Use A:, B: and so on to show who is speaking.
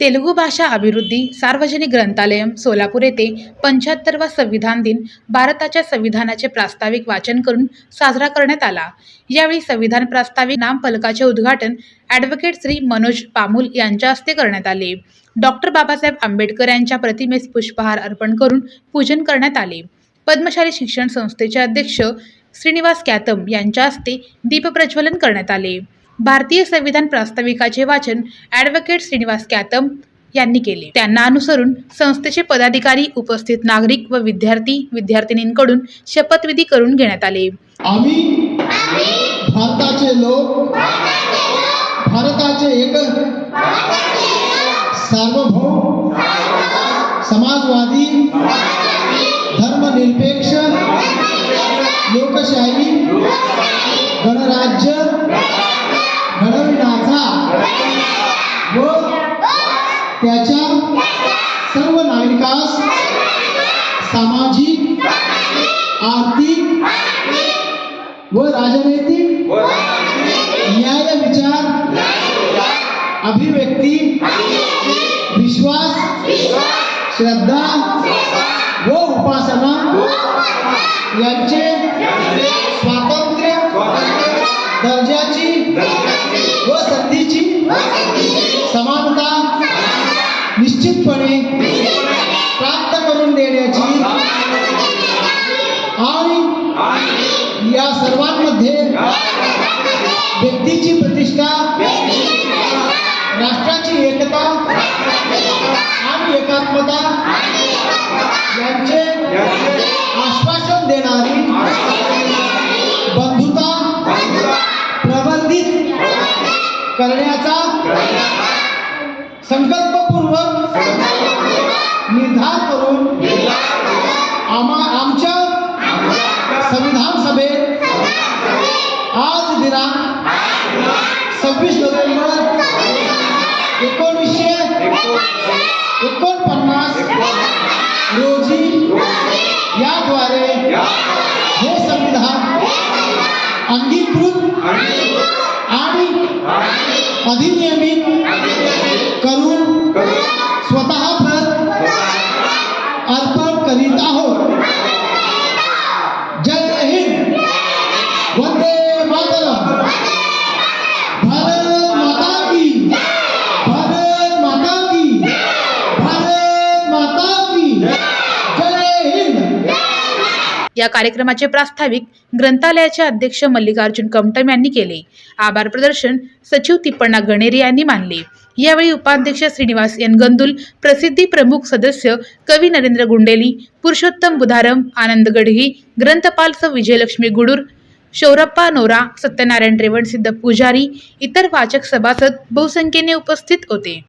A: तेलुगू भाषा अभिवृद्धी सार्वजनिक ग्रंथालयम सोलापूर येथे पंच्याहत्तरवा संविधान दिन भारताच्या संविधानाचे प्रास्ताविक वाचन करून साजरा करण्यात आला. यावेळी संविधान प्रास्ताविक नामफलकाचे उद्घाटन ॲडव्होकेट श्री मनोज पामूल यांच्या हस्ते करण्यात आले. डॉक्टर बाबासाहेब आंबेडकर यांच्या प्रतिमेस पुष्पहार अर्पण करून पूजन करण्यात आले. पद्मशाली शिक्षण संस्थेचे अध्यक्ष श्रीनिवास कॅतम यांच्या हस्ते दीपप्रज्वलन करण्यात आले. भारतीय संविधान प्रास्ताविकाचे वाचन ॲडव्होकेट श्रीनिवास कॅतम यांनी केले. त्यांना अनुसरून संस्थेचे पदाधिकारी उपस्थित नागरिक व विद्यार्थी विद्यार्थिनींकडून शपथविधी करून घेण्यात आले.
B: आम्ही भारताचे लोक भारताचे एक सार्वभौम समाजवादी धर्मनिरपेक्ष लोकशाही गणराज्य सामाजिक आर्थिक व राजनैतिक न्याय विचार अभिव्यक्ती विश्वास श्रद्धा व उपासना यांचे स्वातंत्र्य दर्जाची व संधीची निश्चितपणे प्राप्त करून देण्याची आणि या सर्वांमध्ये व्यक्तीची प्रतिष्ठा राष्ट्राची एकता आणि एकात्मता यांचे आश्वासन देणारी बंधुता प्रबंधित करण्याचा संकल्पपूर्वक निर्धार करून आम्हा आमच्या संविधान सभेत आज दिनांक सव्वीस नोव्हेंबर एकोणीसशे एकोणपन्नास रोजी याद्वारे हे संविधान अंगीकृत आणि अधिनियमित करून
A: या कार्यक्रमाचे प्रास्ताविक ग्रंथालयाचे अध्यक्ष मल्लिकार्जुन कमटम यांनी केले. आभार प्रदर्शन सचिव तिप्पण्णा गणेरे यांनी मानले. यावेळी उपाध्यक्ष श्रीनिवास यनगंदुल प्रसिद्धी प्रमुख सदस्य कवी नरेंद्र गुंडेली पुरुषोत्तम बुधारम आनंद गडगी ग्रंथपाल स विजयलक्ष्मी गुडूर शौरप्पा नोरा सत्यनारायण रेवणसिद्ध पुजारी इतर वाचक सभासद बहुसंख्येने उपस्थित होते.